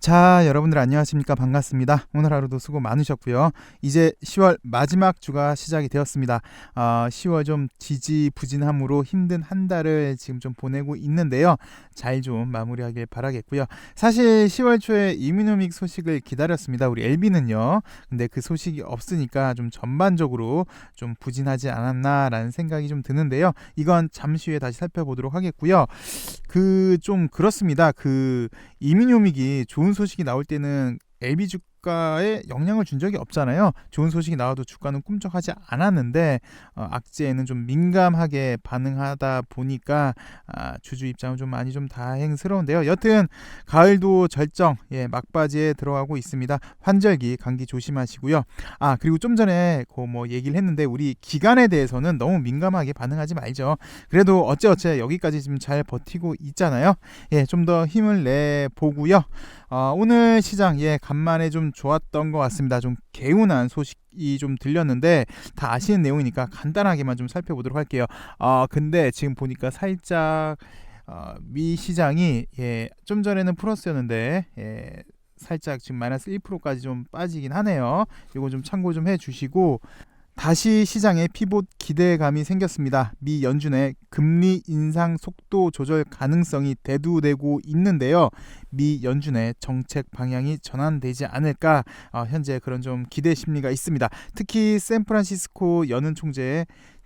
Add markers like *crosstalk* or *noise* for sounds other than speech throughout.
자, 여러분들 안녕하십니까? 반갑습니다. 오늘 하루도 수고 많으셨고요. 이제 10월 마지막 주가 시작이 되었습니다. 아, 10월 좀 지지부진함으로 힘든 한 달을 지금 좀 보내고 있는데요. 잘 좀 마무리하길 바라겠고요. 사실 10월 초에 이미노믹 소식을 기다렸습니다. 우리 엘비는요. 근데 그 소식이 없으니까 좀 전반적으로 좀 부진하지 않았나라는 생각이 좀 드는데요. 이건 잠시 후에 다시 살펴보도록 하겠고요. 그 좀 그렇습니다. 그 이민요믹이 좋은 소식이 나올 때는 LB 주 가에 영향을 준 적이 없잖아요. 좋은 소식이 나와도 주가는 꿈쩍하지 않았는데 어, 악재에는 좀 민감하게 반응하다 보니까 아, 주주 입장은 좀 많이 좀 다행스러운데요. 여튼 가을도 절정 예, 막바지에 들어가고 있습니다. 환절기 감기 조심하시고요. 아 그리고 좀 전에 그 뭐 얘기를 했는데 우리 기간에 대해서는 너무 민감하게 반응하지 말죠. 그래도 어째어째 여기까지 지금 잘 버티고 있잖아요. 예, 좀 더 힘을 내 보고요. 어, 오늘 시장 예 간만에 좀 좋았던 것 같습니다. 좀 개운한 소식이 좀 들렸는데 다 아시는 내용이니까 간단하게만 좀 살펴보도록 할게요. 어, 근데 지금 보니까 살짝 어, 미 시장이 예, 좀 전에는 플러스였는데 예, 살짝 지금 마이너스 1%까지 좀 빠지긴 하네요. 이거 좀 참고 좀 해주시고 다시 시장에 피봇 기대감이 생겼습니다. 미 연준의 금리 인상 속도 조절 가능성이 대두되고 있는데요. 미 연준의 정책 방향이 전환되지 않을까 어, 현재 그런 좀 기대 심리가 있습니다. 특히 샌프란시스코 연은 총재의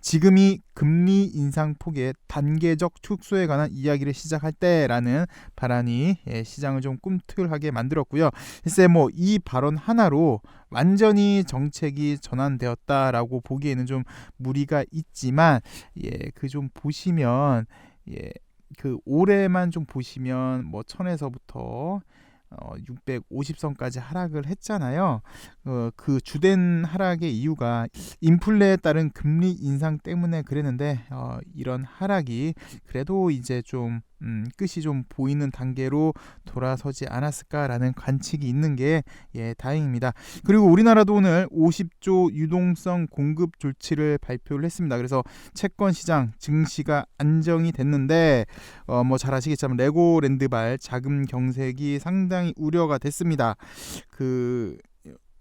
지금이 금리 인상 폭의 단계적 축소에 관한 이야기를 시작할 때라는 발언이 예, 시장을 좀 꿈틀하게 만들었고요. 글쎄 뭐 이 발언 하나로 완전히 정책이 전환되었다라고 보기에는 좀 무리가 있지만 예, 그 좀 보시면 예, 그 올해만 좀 보시면 뭐 천에서부터 어, 650선까지 하락을 했잖아요. 어, 그 주된 하락의 이유가 인플레에 따른 금리 인상 때문에 그랬는데 어, 이런 하락이 그래도 이제 좀 음, 끝이 좀 보이는 단계로 돌아서지 않았을까라는 관측이 있는 게 예, 다행입니다. 그리고 우리나라도 오늘 50조 유동성 공급 조치를 발표를 했습니다. 그래서 채권 시장 증시가 안정이 됐는데 어, 뭐 잘 아시겠지만 레고랜드발 자금 경색이 상당히 우려가 됐습니다. 그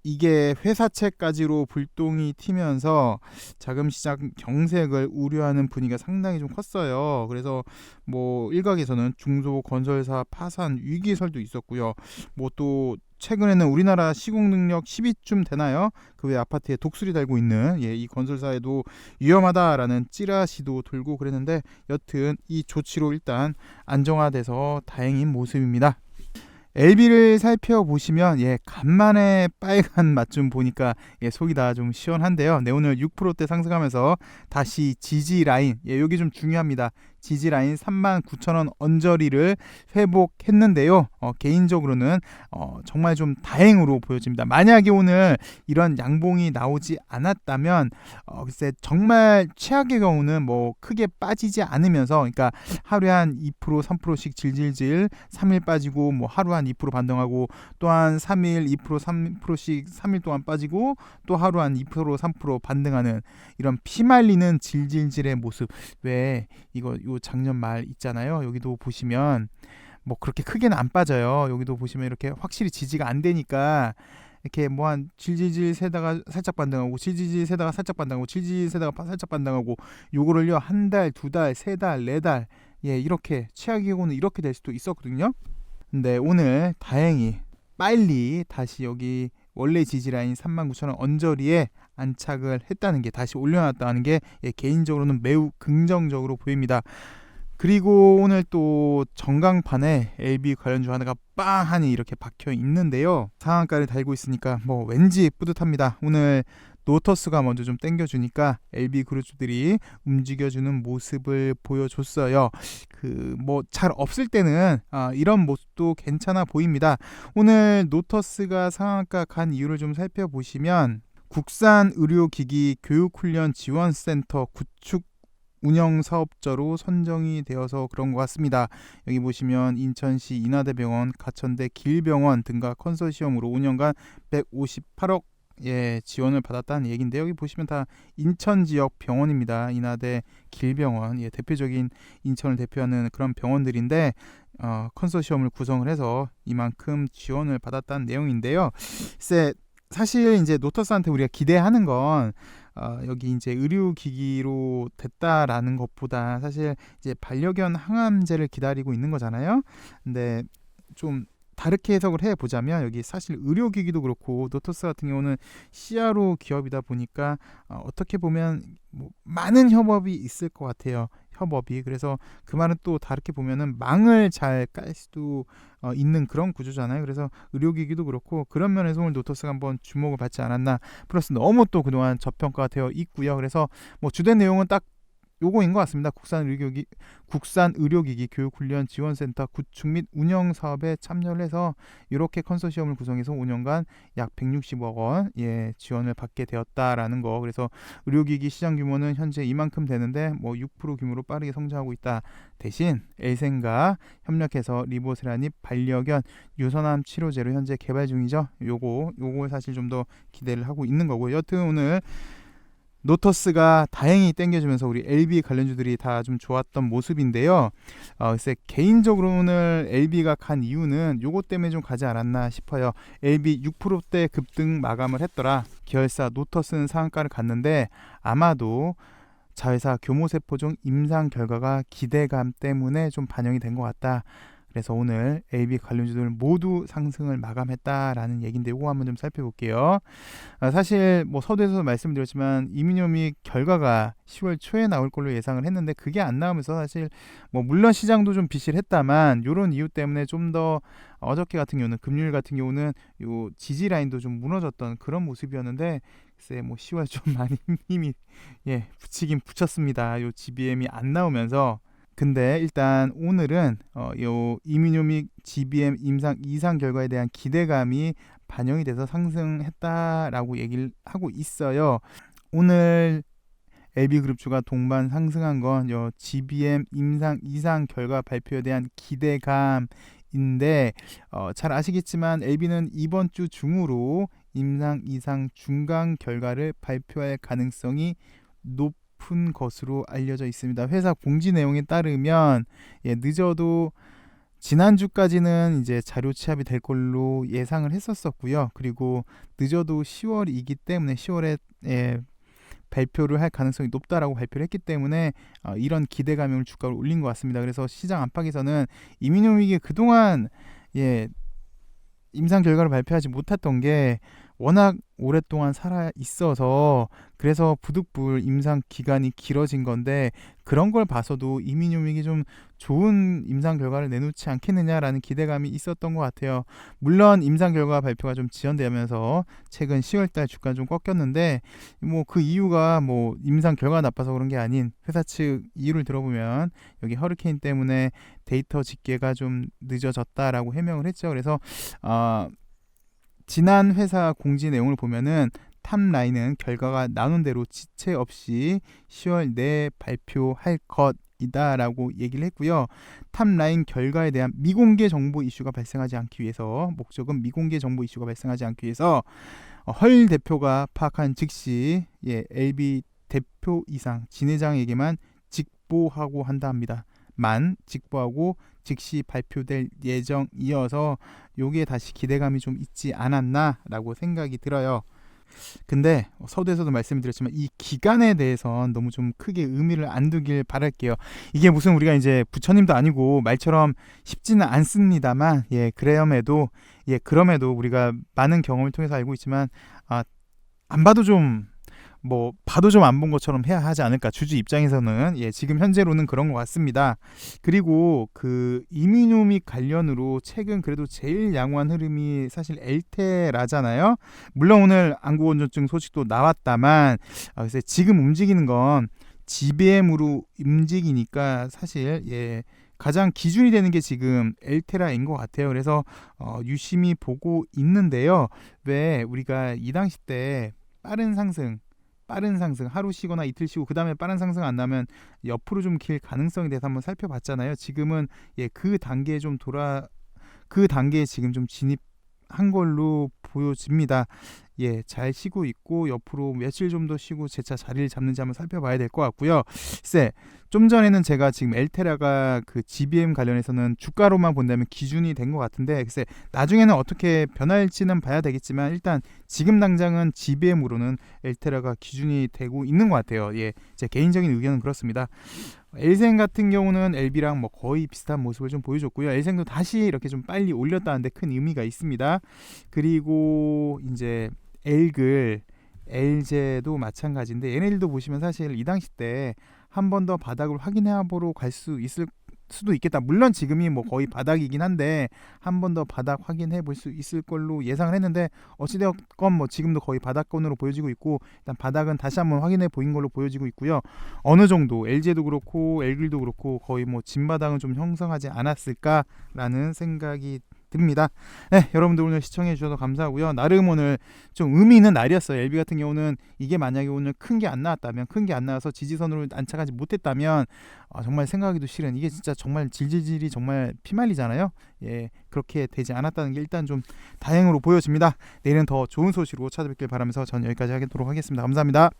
이게 회사채까지로 불똥이 튀면서 자금 시장 경색을 우려하는 분위기가 상당히 좀 컸어요. 그래서 뭐 일각에서는 중소 건설사 파산 위기설도 있었고요. 뭐 또 최근에는 우리나라 시공 능력 10위쯤 되나요? 그 외 아파트에 독수리 달고 있는 예, 이 건설사에도 위험하다라는 찌라시도 들고 그랬는데 여튼 이 조치로 일단 안정화돼서 다행인 모습입니다. LB를 살펴보시면 예 간만에 빨간 맛 좀 보니까 예 속이 다 좀 시원한데요. 네 오늘 6%대 상승하면서 다시 지지 라인 예 여기 좀 중요합니다. 지지 라인 39,000원 언저리를 회복했는데요. 어, 개인적으로는 어, 정말 좀 다행으로 보여집니다. 만약에 오늘 이런 양봉이 나오지 않았다면 어, 글쎄 정말 최악의 경우는 뭐 크게 빠지지 않으면서 그러니까 하루에 한 2% 3%씩 질질질 3일 빠지고 뭐 하루 한 2% 반등하고 또한 3일 2% 3%씩 3일 동안 빠지고 또 하루 한 2% 3% 반등하는 이런 피말리는 질질질의 모습 왜 이거 요 작년 말 있잖아요. 여기도 보시면 뭐 그렇게 크게는 안 빠져요. 여기도 보시면 이렇게 확실히 지지가 안 되니까 이렇게 뭐 한 질질질 세다가 살짝 반등하고 질질질 세다가 살짝 반등하고 질질 세다가 살짝 반등하고 요거를요 한 달, 두 달, 세 달, 네 달, 예 이렇게 최악의 경우는 이렇게 될 수도 있었거든요. 근데 오늘 다행히 빨리 다시 여기 원래 지지라인 39,000원 언저리에 안착을 했다는 게 다시 올려놨다는 게 예, 개인적으로는 매우 긍정적으로 보입니다. 그리고 오늘 또 전광판에 LB 관련주 하나가 빵 하니 이렇게 박혀 있는데요. 상한가를 달고 있으니까 뭐 왠지 뿌듯합니다. 오늘 노터스가 먼저 좀 땡겨주니까 LB 그룹주들이 움직여주는 모습을 보여줬어요. 그 뭐 잘 없을 때는 아, 이런 모습도 괜찮아 보입니다. 오늘 노터스가 상한가 간 이유를 좀 살펴보시면 국산 의료기기 교육훈련 지원센터 구축 운영 사업자로 선정이 되어서 그런 것 같습니다. 여기 보시면 인천시 인하대병원, 가천대 길병원 등과 컨소시엄으로 5년간 158억 예, 지원을 받았다는 얘기인데 여기 보시면 다 인천 지역 병원입니다. 인하대 길병원 예, 대표적인 인천을 대표하는 그런 병원들인데 어, 컨소시엄을 구성을 해서 이만큼 지원을 받았다는 내용인데요. 글쎄 사실 이제 노터스한테 우리가 기대하는 건 어, 여기 이제 의료 기기로 됐다라는 것보다 사실 이제 반려견 항암제를 기다리고 있는 거잖아요. 근데 좀 다르게 해석을 해 보자면 여기 사실 의료기기도 그렇고 노토스 같은 경우는 CRO 기업이다 보니까 어, 어떻게 보면 뭐 많은 협업이 있을 것 같아요. 협업이 그래서 그 말은 또 다르게 보면은 망을 잘 깔 수도 어, 있는 그런 구조잖아요. 그래서 의료기기도 그렇고 그런 면에서 오늘 노토스가 한번 주목을 받지 않았나. 플러스 너무 또 그동안 저평가가 되어 있고요. 그래서 뭐 주된 내용은 딱 요거인 것 같습니다. 국산 의료기 국산 의료기기 교육 훈련 지원센터 구축 및 운영 사업에 참여를 해서 이렇게 컨소시엄을 구성해서 5년간 약 160억 원 예, 지원을 받게 되었다라는 거. 그래서 의료기기 시장 규모는 현재 이만큼 되는데 뭐 6% 규모로 빠르게 성장하고 있다. 대신 엘센과 협력해서 리보세라닙 반려견 유선암 치료제로 현재 개발 중이죠. 요거 요걸 사실 좀 더 기대를 하고 있는 거고. 여튼 오늘 노터스가 다행히 땡겨주면서 우리 LB 관련주들이 다 좀 좋았던 모습인데요. 어, 글쎄 개인적으로 오늘 LB가 간 이유는 요것 때문에 좀 가지 않았나 싶어요. LB 6%대 급등 마감을 했더라. 계열사 노터스는 상한가를 갔는데 아마도 자회사 교모세포종 임상 결과가 기대감 때문에 좀 반영이 된 것 같다. 그래서 오늘 AB 관련주들 모두 상승을 마감했다라는 얘기인데 이거 한번 좀 살펴볼게요. 아, 사실 뭐 서두에서 말씀드렸지만 이민요미 결과가 10월 초에 나올 걸로 예상을 했는데 그게 안 나오면서 사실 뭐 물론 시장도 좀 비실했다만 이런 이유 때문에 좀 더 어저께 같은 경우는 금요일 같은 경우는 요 지지 라인도 좀 무너졌던 그런 모습이었는데 글쎄 뭐 10월 좀 많이 *laughs* 힘이 예 붙이긴 붙였습니다. 요 GBM이 안 나오면서 근데 일단 오늘은 어, 요 이민요믹 GBM 임상 이상 결과에 대한 기대감이 반영이 돼서 상승했다라고 얘기를 하고 있어요. 오늘 LB그룹주가 동반 상승한 건 요 GBM 임상 이상 결과 발표에 대한 기대감인데 어, 잘 아시겠지만 LB는 이번 주 중으로 임상 이상 중간 결과를 발표할 가능성이 높 높은 것으로 알려져 있습니다. 회사 공지 내용에 따르면 예, 늦어도 지난주까지는 이제 자료 취합이 될 걸로 예상을 했었었고요. 그리고 늦어도 10월이기 때문에 10월에 예, 발표를 할 가능성이 높다라고 발표를 했기 때문에 어, 이런 기대감이 오늘 주가를 올린 것 같습니다. 그래서 시장 안팎에서는 이민용 위기 그동안 예, 임상 결과를 발표하지 못했던 게 워낙 오랫동안 살아 있어서 그래서 부득불 임상 기간이 길어진 건데 그런 걸 봐서도 이민요믹이 좀 좋은 임상 결과를 내놓지 않겠느냐라는 기대감이 있었던 것 같아요. 물론 임상 결과 발표가 좀 지연되면서 최근 10월달 주가 좀 꺾였는데 뭐 그 이유가 뭐 임상 결과가 나빠서 그런 게 아닌 회사 측 이유를 들어보면 여기 허리케인 때문에 데이터 집계가 좀 늦어졌다라고 해명을 했죠. 그래서 어, 지난 회사 공지 내용을 보면은 탑라인은 결과가 나눈 대로 지체 없이 10월 내에 발표할 것이다라고 얘기를 했고요. 탑라인 결과에 대한 미공개 정보 이슈가 발생하지 않기 위해서 목적은 미공개 정보 이슈가 발생하지 않기 위해서 어, 헐 대표가 파악한 즉시 예, LB 대표 이상 진회장에게만 직보하고 한다 합니다. 만 직보하고 즉시 발표될 예정이어서 요게 다시 기대감이 좀 있지 않았나라고 생각이 들어요. 근데 서두에서도 말씀드렸지만 이 기간에 대해선 너무 좀 크게 의미를 안 두길 바랄게요. 이게 무슨 우리가 이제 부처님도 아니고 말처럼 쉽지는 않습니다만 예 그래야에도 예 그럼에도 우리가 많은 경험을 통해서 알고 있지만 아 안 봐도 좀 뭐 봐도 좀 안 본 것처럼 해야 하지 않을까 주주 입장에서는 예 지금 현재로는 그런 것 같습니다. 그리고 그 이민오믹 관련으로 최근 그래도 제일 양호한 흐름이 사실 엘테라잖아요. 물론 오늘 안구원전증 소식도 나왔다만 아, 글쎄 지금 움직이는 건 GBM으로 움직이니까 사실 예 가장 기준이 되는 게 지금 엘테라인 것 같아요. 그래서 어, 유심히 보고 있는데요. 왜 우리가 이 당시 때 빠른 상승 빠른 상승 하루 쉬거나 이틀 쉬고 그 다음에 빠른 상승 안 나면 옆으로 좀 길 가능성에 대해서 한번 살펴봤잖아요. 지금은 예 그 단계에 좀 돌아 그 단계에 지금 좀 진입한 걸로 보여집니다. 예, 잘 쉬고 있고 옆으로 며칠 좀 더 쉬고 재차 자리를 잡는지 한번 살펴봐야 될 것 같고요. 글쎄, 좀 전에는 제가 지금 엘테라가 그 GBM 관련해서는 주가로만 본다면 기준이 된 것 같은데 글쎄 나중에는 어떻게 변할지는 봐야 되겠지만 일단 지금 당장은 GBM으로는 엘테라가 기준이 되고 있는 것 같아요. 예, 제 개인적인 의견은 그렇습니다. 엘생 같은 경우는 LB랑 뭐 거의 비슷한 모습을 좀 보여줬고요. 엘생도 다시 이렇게 좀 빨리 올렸다는데 큰 의미가 있습니다. 그리고 이제 엘글, 엘제도 마찬가지인데 얘네들도 보시면 사실 이 당시 때 한 번 더 바닥을 확인해 보러 갈 수 있을 수도 있겠다. 물론 지금이 뭐 거의 바닥이긴 한데 한 번 더 바닥 확인해 볼 수 있을 걸로 예상을 했는데 어찌되었건 뭐 지금도 거의 바닥권으로 보여지고 있고 일단 바닥은 다시 한번 확인해 보인 걸로 보여지고 있고요. 어느 정도 LG도 그렇고 엘글도 그렇고 거의 뭐 진바닥은 좀 형성하지 않았을까라는 생각이 듭니다. 네, 여러분들 오늘 시청해 주셔서 감사하고요. 나름 오늘 좀 의미 있는 날이었어요. LB 같은 경우는 이게 만약에 오늘 큰 게 안 나왔다면 큰 게 안 나와서 지지선으로 안착하지 못했다면 아, 정말 생각하기도 싫은 이게 진짜 정말 질질질이 정말 피말리잖아요. 예, 그렇게 되지 않았다는 게 일단 좀 다행으로 보여집니다. 내일은 더 좋은 소식으로 찾아뵙길 바라면서 전 여기까지 하도록 하겠습니다. 감사합니다.